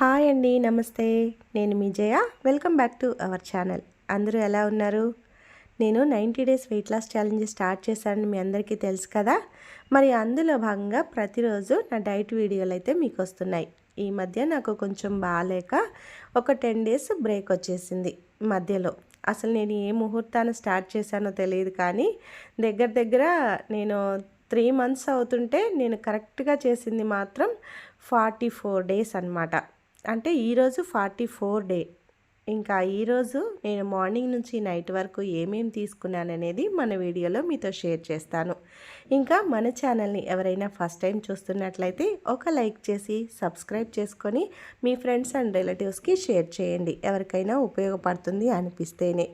Hi అండి నమస్తే. నేను మీ Jaya. Welcome back to our channel. అందరూ ఎలా ఉన్నారు? నేను ninety days weight loss challenge start చేశానని మీ అందరికీ తెలుసు కదా? మరి అందులో భాగంగా ప్రతిరోజు నా డైట్ వీడియోలు అయితే మీకు వస్తున్నాయి. ఈ మధ్య నాకు కొంచెం బాగాలేక ఒక టెన్ డేస్ బ్రేక్ వచ్చేసింది మధ్యలో. అసలు నేను ఏ ముహూర్తాన్ని స్టార్ట్ చేశానో తెలియదు కానీ దగ్గర దగ్గర నేను త్రీ మంత్స్ అవుతుంటే నేను కరెక్ట్గా చేసింది మాత్రం ఫార్టీ ఫోర్ డేస్ అనమాట అంటే ఈరోజు ఫార్టీ ఫోర్ డే. ఇంకా ఈరోజు నేను మార్నింగ్ నుంచి నైట్ వరకు ఏమేమి తీసుకున్నాననేది మన వీడియోలో మీతో షేర్ చేస్తాను. ఇంకా మన ఛానల్ని ఎవరైనా ఫస్ట్ టైం చూస్తున్నట్లయితే ఒక లైక్ చేసి సబ్స్క్రైబ్ చేసుకొని మీ ఫ్రెండ్స్ అండ్ రిలేటివ్స్కి షేర్ చేయండి. ఎవరికైనా ఉపయోగపడుతుంది అనిపిస్తేనే.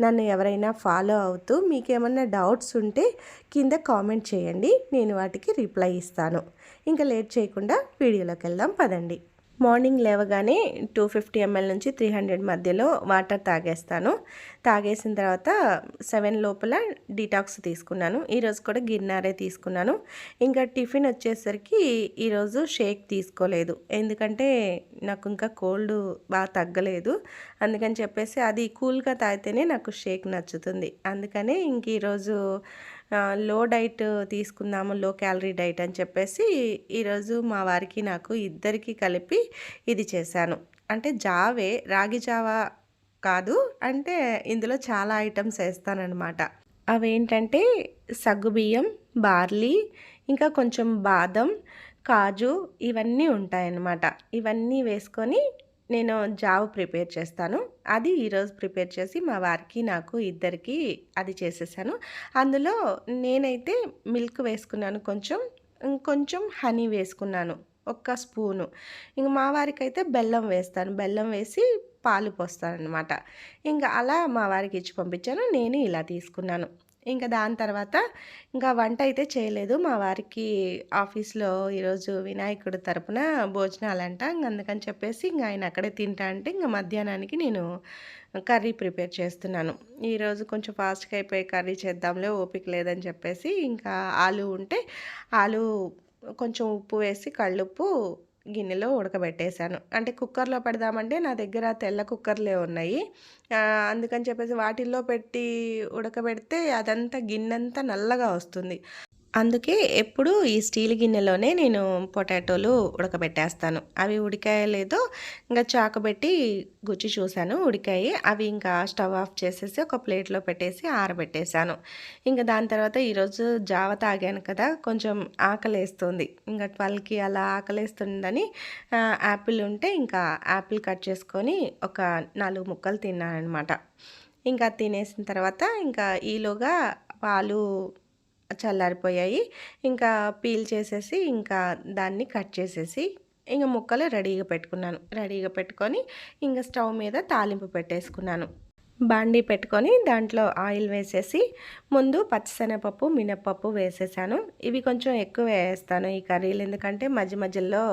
నన్ను ఎవరైనా ఫాలో అవుతూ మీకేమన్నా డౌట్స్ ఉంటే కింద కామెంట్ చేయండి. నేను వాటికి రిప్లై ఇస్తాను. ఇంకా లేట్ చేయకుండా వీడియోలోకి వెళ్దాం పదండి. మార్నింగ్ లేవగానే టూ ఫిఫ్టీ ఎంఎల్ నుంచి త్రీ హండ్రెడ్ మధ్యలో వాటర్ తాగేస్తాను. తాగేసిన తర్వాత సెవెన్ లోపల డీటాక్స్ తీసుకున్నాను. ఈరోజు కూడా గిర్నారే తీసుకున్నాను. ఇంకా టిఫిన్ వచ్చేసరికి ఈరోజు షేక్ తీసుకోలేదు. ఎందుకంటే నాకు ఇంకా కోల్డ్ బాగా తగ్గలేదు. అందుకని చెప్పేసి అది కూల్గా తాగితేనే నాకు షేక్ నచ్చుతుంది. అందుకనే ఇంక ఈరోజు లో డైట్ తీసుకుందాము లో క్యాలరీ డైట్ అని చెప్పేసి ఈరోజు మా వారికి నాకు ఇద్దరికి కలిపి ఇది చేశాను. అంటే జావే రాగి జావా కాదు అంటే ఇందులో చాలా ఐటమ్స్ వేస్తానన్నమాట. అవేంటంటే సగ్గుబియ్యం బార్లీ ఇంకా కొంచెం బాదం కాజు ఇవన్నీ ఉంటాయన్నమాట. ఇవన్నీ వేసుకొని నేను జావ ప్రిపేర్ చేస్తాను. అది ఈరోజు ప్రిపేర్ చేసి మా వారికి నాకు ఇద్దరికి అది చేసేసాను. అందులో నేనైతే మిల్క్ వేసుకున్నాను కొంచెం. కొంచెం హనీ వేసుకున్నాను. ఒక్క స్పూను. ఇంక మా వారికి అయితే బెల్లం వేస్తాను. బెల్లం వేసి పాలు పోస్తాను అనమాట ఇంకా అలా మా వారికి ఇచ్చి పంపించాను. నేను ఇలా తీసుకున్నాను. ఇంకా దాని తర్వాత ఇంకా వంట అయితే చేయలేదు. మా వారికి ఆఫీస్లో ఈరోజు వినాయకుడు తరపున భోజనాలంట. అందుకని చెప్పేసి ఇంకా ఆయన అక్కడే తింటా అంటే ఇంకా మధ్యాహ్నానికి నేను కర్రీ ప్రిపేర్ చేస్తున్నాను. ఈరోజు కొంచెం ఫాస్ట్గా అయిపోయి కర్రీ చేద్దాంలే ఓపిక లేదని చెప్పేసి ఇంకా ఆలు ఉంటే ఆలు కొంచెం ఉప్పు వేసి కళ్ళుప్పు గిన్నెలో ఉడకబెట్టేశాను. అంటే కుక్కర్లో పెడదామంటే నా దగ్గర తెల్ల కుక్కర్లే ఉన్నాయి. అందుకని చెప్పేసి వాటిల్లో పెట్టి ఉడకబెడితే అదంతా గిన్నెంతా నల్లగా వస్తుంది. అందుకే ఎప్పుడు ఈ స్టీల్ గిన్నెలోనే నేను పొటాటోలు ఉడకబెట్టేస్తాను. అవి ఉడికాయ లేదో ఇంకా చాకబెట్టి గుచ్చి చూశాను ఉడికాయి. అవి ఇంకా స్టవ్ ఆఫ్ చేసేసి ఒక ప్లేట్లో పెట్టేసి ఆరబెట్టేశాను. ఇంకా దాని తర్వాత ఈరోజు జావ తాగాను కదా కొంచెం ఆకలేస్తుంది. ఇంకా ట్వెల్వ్కి అలా ఆకలేస్తుందని యాపిల్ ఉంటే ఇంకా యాపిల్ కట్ చేసుకొని ఒక నాలుగు ముక్కలు తిన్నాను అనమాట ఇంకా తినేసిన తర్వాత ఇంకా ఈలోగా పాలు చల్లారిపోయాయి. ఇంకా పీల్ చేసేసి ఇంకా దాన్ని కట్ చేసేసి ఇంకా ముక్కలు రెడీగా పెట్టుకున్నాను. రెడీగా పెట్టుకొని ఇంకా స్టవ్ మీద తాలింపు పెట్టేసుకున్నాను. బాండీ పెట్టుకొని దాంట్లో ఆయిల్ వేసేసి ముందు పచ్చిశనగపప్పు మినప్పప్పు వేసేసాను. ఇవి కొంచెం ఎక్కువ వేస్తాను ఈ కర్రీలు ఎందుకంటే మధ్య మధ్యలో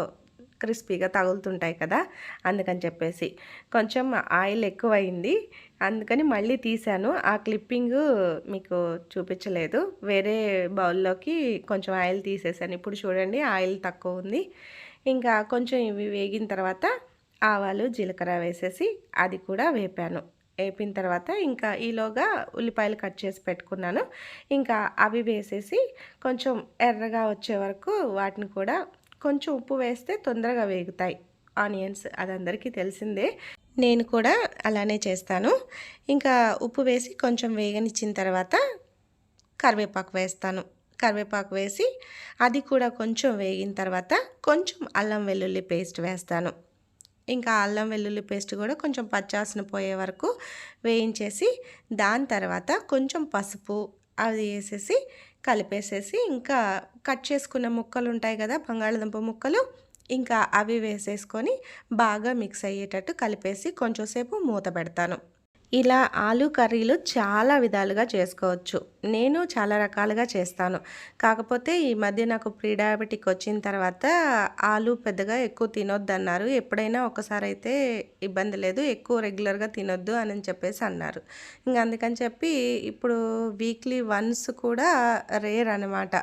క్రిస్పీగా తగులుతుంటాయి కదా అందుకని చెప్పేసి. కొంచెం ఆయిల్ ఎక్కువైంది అందుకని మళ్ళీ తీశాను. ఆ క్లిప్పింగ్ మీకు చూపించలేదు. వేరే బౌల్లోకి కొంచెం ఆయిల్ తీసేసాను ఇప్పుడు చూడండి ఆయిల్ తక్కువ ఉంది. ఇంకా కొంచెం ఇవి వేగిన తర్వాత ఆవాలు జీలకర్ర వేసేసి అది కూడా వేపాను. వేపిన తర్వాత ఇంకా ఈలోగా ఉల్లిపాయలు కట్ చేసి పెట్టుకున్నాను. ఇంకా అవి వేసేసి కొంచెం ఎర్రగా వచ్చే వరకు వాటిని కూడా కొంచెం ఉప్పు వేస్తే తొందరగా వేగుతాయి. ఆనియన్స్ అది అందరికీ తెలిసిందే. నేను కూడా అలానే చేస్తాను. ఇంకా ఉప్పు వేసి కొంచెం వేగనిచ్చిన తర్వాత కరివేపాకు వేస్తాను. కరివేపాకు వేసి అది కూడా కొంచెం వేగిన తర్వాత కొంచెం అల్లం వెల్లుల్లి పేస్ట్ వేస్తాను. ఇంకా అల్లం వెల్లుల్లి పేస్ట్ కూడా కొంచెం పచ్చాసన పోయే వరకు వేయించేసి దాని తర్వాత కొంచెం పసుపు అది వేసేసి కలిపేసేసి ఇంకా కట్ చేసుకున్న ముక్కలు ఉంటాయి కదా బంగాళదుంప ముక్కలు ఇంకా అవి వేసేసుకొని బాగా మిక్స్ అయ్యేటట్టు కలిపేసి కొంచెంసేపు మూత పెడతాను. ఇలా ఆలు కర్రీలు చాలా విధాలుగా చేసుకోవచ్చు. నేను చాలా రకాలుగా చేస్తాను. కాకపోతే ఈ మధ్య నాకు ప్రీడయాబెటిక్ వచ్చిన తర్వాత ఆలు పెద్దగా ఎక్కువ తినొద్దు అన్నారు ఎప్పుడైనా ఒకసారి అయితే ఇబ్బంది లేదు ఎక్కువ రెగ్యులర్గా తినొద్దు అని చెప్పేసి అన్నారు. ఇంక అందుకని చెప్పి ఇప్పుడు వీక్లీ వన్స్ కూడా రేర్ అనమాట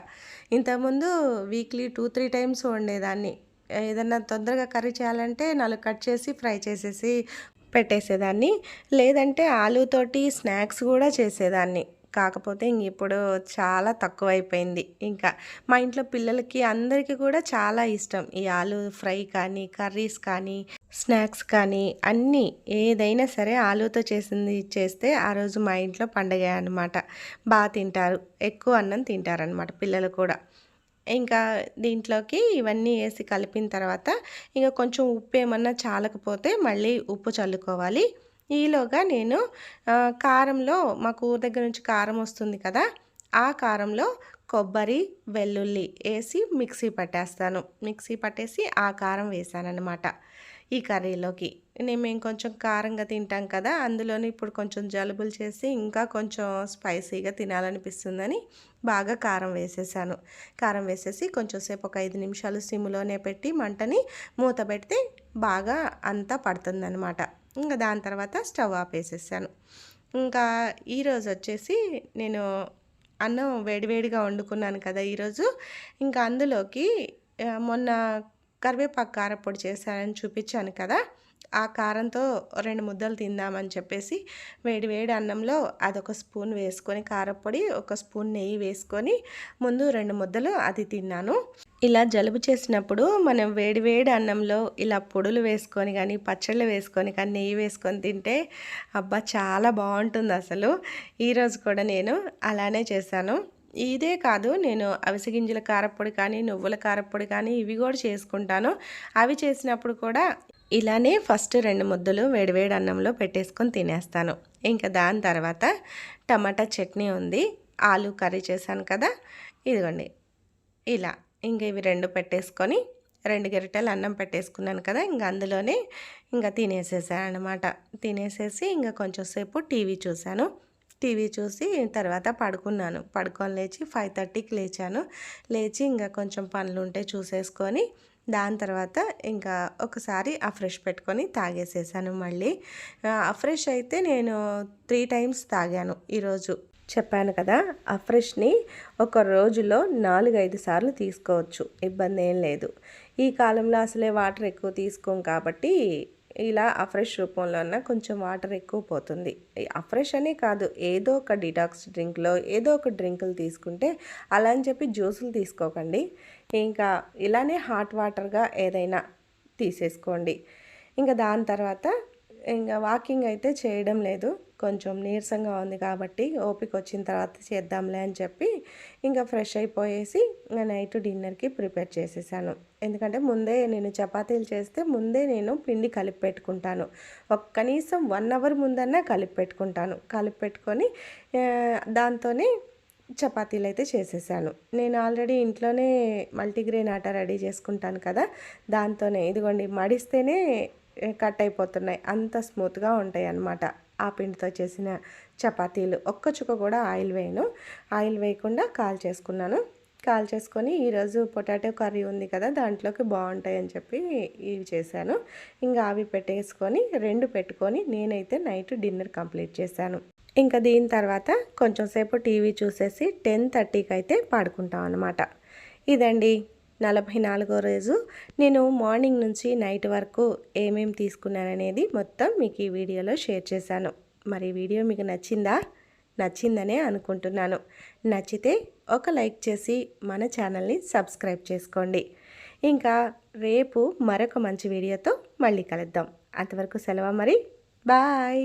ఇంతకుముందు వీక్లీ టూ త్రీ టైమ్స్ వండేదాన్ని. ఏదన్నా తొందరగా కర్రీ చేయాలంటే నాలుగు కట్ చేసి ఫ్రై చేసేసి పెట్టేసేదాన్ని. లేదంటే ఆలూతోటి స్నాక్స్ కూడా చేసేదాన్ని. కాకపోతే ఇంక ఇప్పుడు చాలా తక్కువైపోయింది. ఇంకా మా ఇంట్లో పిల్లలకి అందరికీ కూడా చాలా ఇష్టం. ఈ ఆలు ఫ్రై కానీ కర్రీస్ కానీ స్నాక్స్ కానీ అన్నీ ఏదైనా సరే ఆలుతో చేసింది చేస్తే ఆ రోజు మా ఇంట్లో పండగ అనమాట బాగా తింటారు. ఎక్కువ అన్నం తింటారనమాట పిల్లలు కూడా. ఇంకా దీంట్లోకి ఇవన్నీ వేసి కలిపిన తర్వాత ఇంకా కొంచెం ఉప్పు ఏమన్నా చాలకపోతే మళ్ళీ ఉప్పు చల్లుకోవాలి. ఈలోగా నేను కారంలో మా ఊరి దగ్గర నుంచి కారం వస్తుంది కదా ఆ కారంలో కొబ్బరి వెల్లుల్లి వేసి మిక్సీ పట్టేస్తాను. మిక్సీ పట్టేసి ఆ కారం వేసానన్నమాట. ఈ కర్రీలోకి. నేను మేము కొంచెం కారంగా తింటాం కదా అందులోనే ఇప్పుడు కొంచెం జలుబులు చేసి ఇంకా కొంచెం స్పైసీగా తినాలనిపిస్తుందని బాగా కారం వేసేసాను. కారం వేసేసి కొంచెం సేపు ఒక ఐదు నిమిషాలు సిమ్లోనే పెట్టి మంటని మూత పెడితే బాగా అంతా పడుతుందనమాట ఇంకా దాని తర్వాత స్టవ్ ఆపేసేసాను ఇంకా ఈరోజు వచ్చేసి నేను అన్నం వేడివేడిగా వండుకున్నాను కదా ఈరోజు. ఇంకా అందులోకి మొన్న కరివేపాకు కారపొడి చేశానని చూపించాను కదా. ఆ కారంతో రెండు ముద్దలు తిందామని చెప్పేసి వేడి వేడి అన్నంలో అదొక స్పూన్ వేసుకొని కారపొడి ఒక స్పూన్ నెయ్యి వేసుకొని ముందు రెండు ముద్దలు అది తిన్నాను. ఇలా జలుబు చేసినప్పుడు మనం వేడి వేడి అన్నంలో ఇలా పొడులు వేసుకొని కానీ పచ్చళ్ళు వేసుకొని కానీ నెయ్యి వేసుకొని తింటే అబ్బా చాలా బాగుంటుంది అసలు. ఈరోజు కూడా నేను అలానే చేశాను. ఇదే కాదు నేను అవిసె గింజల కారపొడి కానీ నువ్వుల కారపొడి కానీ ఇవి కూడా చేసుకుంటాను. అవి చేసినప్పుడు కూడా ఇలానే ఫస్ట్ రెండు ముద్దలు వేడివేడి అన్నంలో పెట్టేసుకొని తినేస్తాను. ఇంకా దాని తర్వాత టమాటా చట్నీ ఉంది. ఆలు కర్రీ చేశాను కదా ఇదిగోండి. ఇలా ఇంకా ఇవి రెండు పెట్టేసుకొని రెండు గరిటెలు అన్నం పెట్టేసుకున్నాను కదా ఇంకా అందులోనే ఇంకా తినేసేసాను అనమాట తినేసేసి ఇంకా కొంచెం సేపు టీవీ చూశాను. టీవీ చూసి తర్వాత పడుకున్నాను. పడుకొని లేచి ఫైవ్ థర్టీకి లేచాను. లేచి ఇంకా కొంచెం పనులు ఉంటే చూసేసుకొని దాని తర్వాత ఇంకా ఒకసారి ఆ ఫ్రెష్ పెట్టుకొని తాగేసేసాను మళ్ళీ. ఆ ఫ్రెష్ అయితే నేను త్రీ టైమ్స్ తాగాను ఈరోజు. చెప్పాను కదా ఆ ఫ్రెష్ని ఒక రోజులో నాలుగైదు సార్లు తీసుకోవచ్చు. ఇబ్బంది ఏం లేదు. ఈ కాలంలో అసలే వాటర్ ఎక్కువ తీసుకోం కాబట్టి ఇలా అఫ్రెష్ రూపంలో ఉన్న కొంచెం వాటర్ ఎక్కువ పోతుంది. అఫ్రెష్ అనే కాదు ఏదో ఒక డిటాక్స్ డ్రింక్లో ఏదో ఒక డ్రింకులు తీసుకుంటే అలా అని చెప్పి జ్యూసులు తీసుకోకండి. ఇంకా ఇలానే హాట్ వాటర్గా ఏదైనా తీసేసుకోండి. ఇంకా దాని తర్వాత ఇంకా వాకింగ్ అయితే చేయడం లేదు. కొంచెం నీరసంగా ఉంది కాబట్టి ఓపిక వచ్చిన తర్వాత చేద్దాంలే అని చెప్పి ఇంకా ఫ్రెష్ అయిపోయేసి ఇంకా నైట్ డిన్నర్కి ప్రిపేర్ చేసేసాను. ఎందుకంటే ముందే నేను చపాతీలు చేస్తే ముందే నేను పిండి కలిపి పెట్టుకుంటాను. ఒక కనీసం వన్ అవర్ ముందన్నా కలిపి పెట్టుకుంటాను. కలిపి పెట్టుకొని దాంతోనే చపాతీలు అయితే చేసేసాను. నేను ఆల్రెడీ ఇంట్లోనే మల్టీగ్రెయిన్ ఆట రెడీ చేసుకుంటాను కదా దాంతోనే. ఇదిగోండి మడిస్తేనే కట్ అయిపోతున్నాయి. అంత స్మూత్గా ఉంటాయి అన్నమాట ఆ పిండితో చేసిన చపాతీలు. ఒక్క చుక్క కూడా ఆయిల్ వేయను. ఆయిల్ వేయకుండా కాల్ చేసుకున్నాను. కాల్ చేసుకొని ఈరోజు పొటాటో కర్రీ ఉంది కదా దాంట్లోకి బాగుంటాయి అని చెప్పి ఇవి చేశాను. ఇంకా అవి పెట్టేసుకొని రెండు పెట్టుకొని నేనైతే నైట్ డిన్నర్ కంప్లీట్ చేశాను. ఇంకా దీని తర్వాత కొంచెం సేపు టీవీ చూసేసి టెన్ థర్టీకి అయితే పాడుకుంటాం అనమాట ఇదండి నలభై నాలుగో రోజు నేను మార్నింగ్ నుంచి నైట్ వరకు ఏమేమి తీసుకున్నాననేది మొత్తం మీకు ఈ వీడియోలో షేర్ చేశాను. మరి వీడియో మీకు నచ్చిందా? నచ్చిందనే అనుకుంటున్నాను. నచ్చితే ఒక లైక్ చేసి మన ఛానల్ని సబ్స్క్రైబ్ చేసుకోండి. ఇంకా రేపు మరొక మంచి వీడియోతో మళ్ళీ కలుద్దాం. అంతవరకు సెలవు మరి. బాయ్!